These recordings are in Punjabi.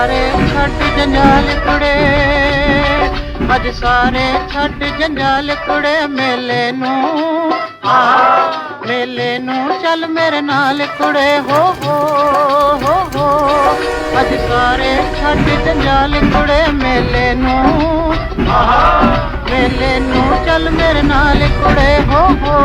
ਸਾਰੇ ਛੱਡ ਜੰਜਾਲ ਕੁੜੇ। ਅੱਜ ਸਾਰੇ ਛੱਡ ਜੰਜਾਲ ਕੁੜੇ ਮੇਲੇ ਨੂੰ। ਆ, ਮੇਲੇ ਨੂੰ ਚੱਲ ਮੇਰੇ ਨਾਲ ਕੁੜੇ। ਹੋ ਹੋ ਹੋ ਹੋ, ਅੱਜ ਸਾਰੇ ਛੱਡ ਜੰਜਾਲ ਕੁੜੇ ਮੇਲੇ ਨੂੰ। ਆ, ਮੇਲੇ ਨੂੰ ਚੱਲ ਮੇਰੇ ਨਾਲ ਕੁੜੇ। ਹੋ ਹੋ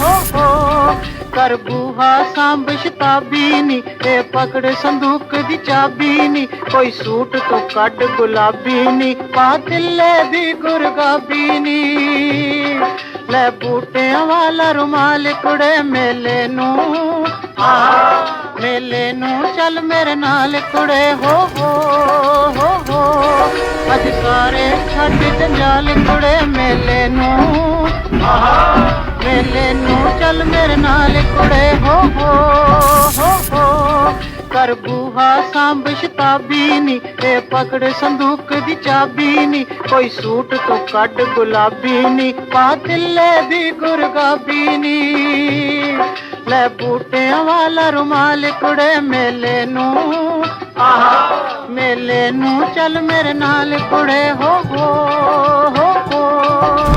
ਹੋ ਹੋ ਕਰ ਬੂਹਾ ਸਾਂਭ ਸ਼ਤਾਬੀ ਨੀ, ਤੇ ਪਕੜ ਸੰਦੂਕ ਦੀ ਚਾਬੀ ਨੀ, ਕੋਈ ਸੂਟ ਤੋਂ ਕੱਢ ਗੁਲਾਬੀ ਨੀ ਪਾ ਤਿੱਲੇ ਦੀ ਗੁਰਗਾਬੀ ਨੀ। ਲੈ ਬੂਟਿਆਂ ਵਾਲਾ ਰੁਮਾਲ ਕੁੜੇ ਮੇਲੇ ਨੂੰ, ਆ ਮੇਲੇ ਨੂੰ ਚੱਲ ਮੇਰੇ ਨਾਲ ਕੁੜੇ, ਹੋ ਹੋ ਹੋ ਹੋ। ਅੱਜ ਸਾਰੇ ਛੱਡ ਜੰਜਾਲ ਕੁੜੇ ਮੇਲੇ ਨੂੰ ਆ ਮੇਲੇ ਨੂੰ ਚੱਲ ਮੇਰੇ ਨਾਲ ਕੁੜੇ, ਹੋ ਹੋ ਹੋ ਹੋ। ਕਰ ਬੂਹਾ ਸਾਂਭ ਸ਼ਤਾਬੀ ਨੀ ਇਹ ਪਕੜ ਸੰਦੂਕ ਦੀ ਚਾਬੀ ਨੀ। ਕੋਈ ਸੂਟ ਤੋਂ ਕੱਢ ਗੁਲਾਬੀ ਨੀ, ਪਾ ਤਿੱਲੇ ਦੀ ਗੁਰਗਾਬੀ ਨੀ। ਲੈ ਬੂਟਿਆਂ ਵਾਲਾ ਰੁਮਾਲ ਕੁੜੇ, ਮੇਲੇ ਨੂੰ। ਆਹ। ਮੇਲੇ ਨੂੰ ਚੱਲ ਮੇਰੇ ਨਾਲ ਕੁੜੇ, ਹੋ ਹੋ ਹੋ ਹੋ।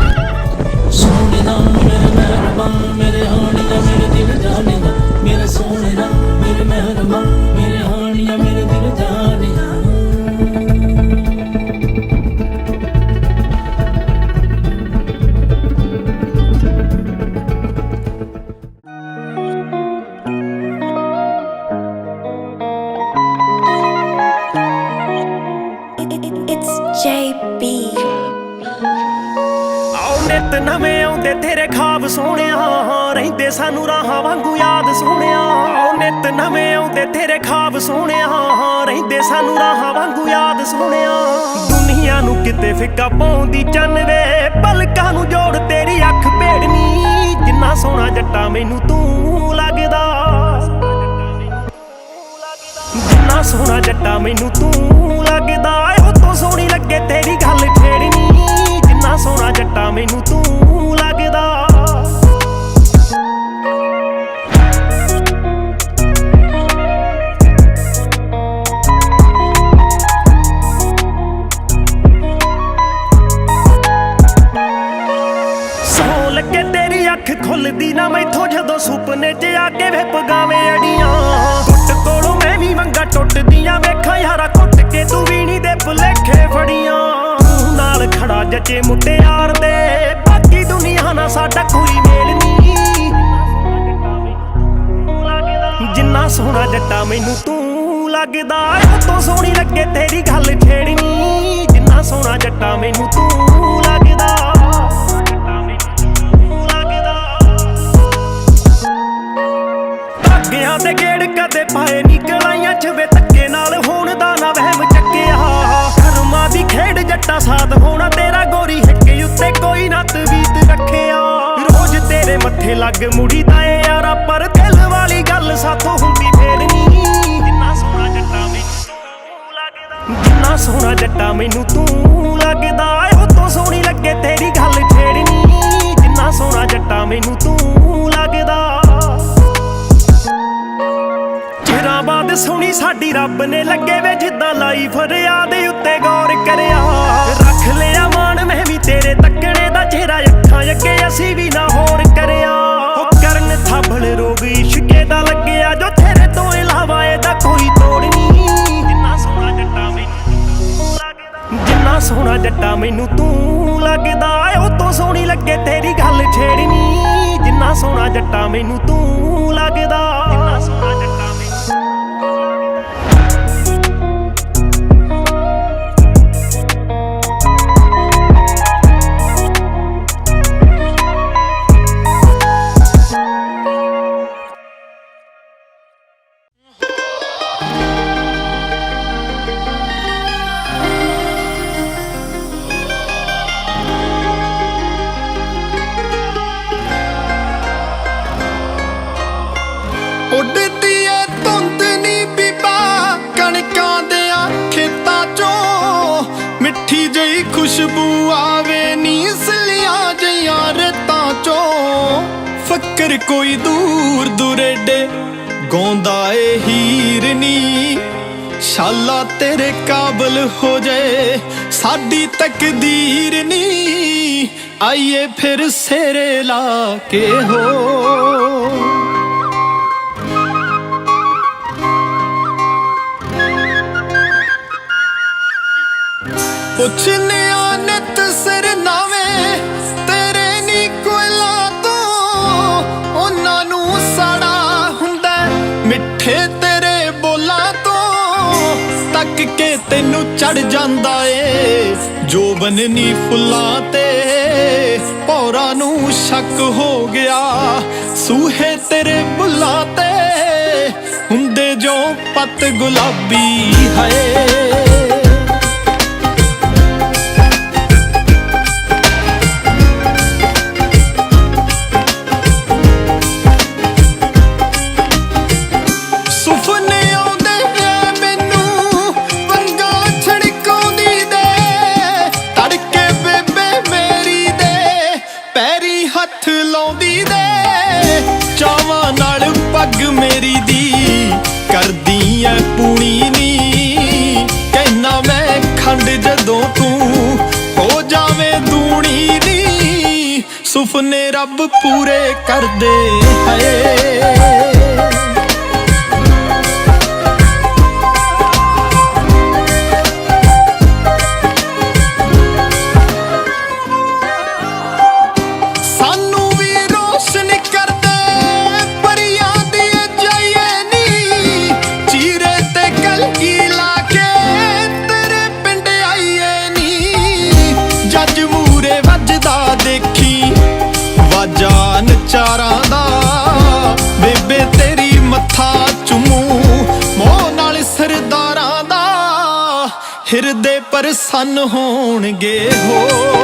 ਨਿਤ ਆਉਂਦੇ ਤੇਰੇ ਖਾਬ ਸੋਹਣਿਆ? ਰਹਿੰਦੇ ਸਾਨੂੰ ਰਾਹਾਂ ਵਾਂਗੂ ਯਾਦ ਸੋਹਣਿਆ। ਨਿਤ ਨਵੇਂ ਆਉਂਦੇ ਤੇਰੇ ਖਾਬ ਸੋਹਣਿਆ। ਰਹਿੰਦੇ ਸਾਨੂੰ ਰਾਹਾਂ ਵਾਂਗੂ ਯਾਦ ਸੋਹਣਿਆ। ਦੁਨੀਆ ਨੂੰ ਕਿਤੇ ਫਿੱਕਾ ਪਾਉਂਦੀ ਚੰਨ ਵੇ। ਪਲਕਾਂ ਨੂੰ ਜੋੜ ਤੇਰੀ ਅੱਖ ਭੇੜਨੀ। ਜਿੰਨਾ ਸੋਹਣਾ ਜੱਟਾ ਮੈਨੂੰ ਤੂੰ ਲੱਗਦਾ। ਜਿੰਨਾ ਸੋਹਣਾ ਜੱਟਾ ਮੈਨੂੰ ਤੂੰ ਅੱਖ ਖੁੱਲਦੀ ਨਾ ਮੈਥੋਂ ਜਦੋਂ ਸੁਪਨੇ 'ਚ ਆ ਕੇ ਵੇ ਪਗਾਵੇਂ ਅੜੀਆਂ। ਟੁੱਟ ਕੋਲੋਂ ਮੈਂ ਵੀ ਮੰਗਾ ਟੁੱਟਦੀਆਂ ਵੇਖਾਂ ਯਾਰਾ ਕੁੱਟ ਕੇ ਤੂੰ ਵੀਣੀ ਦੇ ਭੁਲੇਖੇ ਫੜੀਆਂ। ਤੂੰ ਨਾਲ ਖੜਾ ਜੱਜੇ ਮੁਟਿਆਰ ਦੇ। ਬਾਕੀ ਦੁਨੀਆ ਨਾਲ ਸਾਡਾ ਕੋਈ ਮੇਲ ਨਹੀਂ ਜਿੰਨਾ ਸੋਹਣਾ ਜੱਟਾ ਮੈਨੂੰ ਤੂੰ ਲੱਗਦਾ, ਉਹ ਤੋਂ ਸੋਹਣੀ ਲੱਗੇ ਤੇਰੀ ਗੱਲ ਛੇੜਨੀ। ਜਿੰਨਾ ਸੋਹਣਾ ਜੱਟਾ ਮੈਨੂੰ ਤੂੰ ਖੇਡ ਸਾਥ ਹੋਣਾ ਤੇਰਾ ਗੋਰੀ ਹਿੱਕੇ ਉੱਤੇ ਕੋਈ ਨਾ ਤਵੀਤ ਰੱਖਿਆ। ਰੋਜ਼ ਤੇਰੇ ਮੱਥੇ ਲੱਗ ਮੁੜੀ ਦਾ ਏ ਯਾਰਾ ਪਰ ਦਿਲ ਵਾਲੀ ਗੱਲ ਸਾਥੋਂ ਹੁੰਦੀ ਫੇਰ ਨਹੀਂ ਜਿੰਨਾ ਸੋਹਣਾ ਜੱਟਾ ਮੈਨੂੰ ਤੂੰ ਲੱਗਦਾ। ਜਿੰਨਾ ਸੋਹਣਾ ਜੱਟਾ ਮੈਨੂੰ ਤੂੰ ਲੱਗਦਾ ਉਹ ਤੋਂ ਸੋਹਣੀ ਲੱਗੇ ਤੇਰੀ ਗੱਲ ਛੇੜਨੀ ਜਿੰਨਾ ਸੋਹਣਾ ਜੱਟਾ ਮੈਨੂੰ ਤੂੰ ਲੱਗਦਾ। ਚਿਰਾਂ ਬਾਅਦ ਸੁਣੀ ਸਾਡੀ ਰੱਬ ਨੇ ਲੱਗੇ ਵੇ ਜਿੱਦਾਂ ਲਾਈ ਫਰਿਆਦ ਉੱਤੇ ਗੌਰ ਕਰਿਆ। ਸੋਹਣਾ ਜੱਟਾ ਮੈਨੂੰ ਤੂੰ ਲੱਗਦਾ ਉਹ ਤੋਂ ਸੋਹਣੀ ਲੱਗੇ ਤੇਰੀ ਗੱਲ ਛੇੜਨੀ। ਜਿੰਨਾ ਸੋਹਣਾ ਜੱਟਾ ਮੈਨੂੰ ਤੂੰ ਲੱਗਦਾ। ਜਿੰਨਾ ਸੋਹਣਾ ਕਣਕਾਂ ਦੇ ਖੇਤਾਂ ਚੋਂ ਮਿੱਠੀ ਜਈ ਖੁਸ਼ਬੂ ਆਵੇ ਨੀ ਸਲੀਆਂ ਜਈਆਂ ਰਤਾਂ ਚੋਂ। ਫੱਕਰ ਕੋਈ ਦੂਰ ਦੁਰੇਡੇ, ਗਾਉਂਦਾ ਏ ਹੀਰ ਨੀ। ਸ਼ਾਲਾ ਤੇਰੇ ਕਾਬਲ ਹੋ ਜਾਏ ਸਾਡੀ ਤਕਦੀਰ ਨੀ। ਆਈਏ ਫਿਰ ਸੇਰੇ ਲਾ ਕੇ ਹੋ। ਮਿੱਠੇ ਤੇਰੇ ਬੋਲਾਂ ਤੋਂ। ਤੱਕ ਕੇ ਤੈਨੂੰ ਚੜ ਜਾਂਦਾ ਏ। ਜੋ ਬਨਨੀ ਫੁੱਲਾਂ ਤੇ, ਪੌਰਾਂ ਨੂੰ ਸ਼ੱਕ ਹੋ ਗਿਆ। ਸੂਹੇ ਤੇਰੇ ਬੁੱਲਾਂ ਤੇ, ਹੁੰਦੇ ਜੋ ਪੱਤ ਗੁਲਾਬੀ ਹੈ ਪੈਰੀ ਹੱਥ ਲਾਉਂਦੀ ਦੇ। ਚਾਵਾਂ ਨਾਲ ਪੱਗ ਮੇਰੀ ਦੀ। ਕਰਦੀ ਐ ਪੂਣੀ ਨੀ। ਕਹਿਣਾ ਮੈਂ ਖੰਡ ਜਦੋਂ ਤੂੰ ਹੋ ਜਾਵੇਂ ਦੂਣੀ ਨੀ ਸੁਪਨੇ ਰੱਬ ਪੂਰੇ ਕਰਦੇ ਹਏ। ਪਰਸੰਨ ਹੋਣਗੇ ਹੋ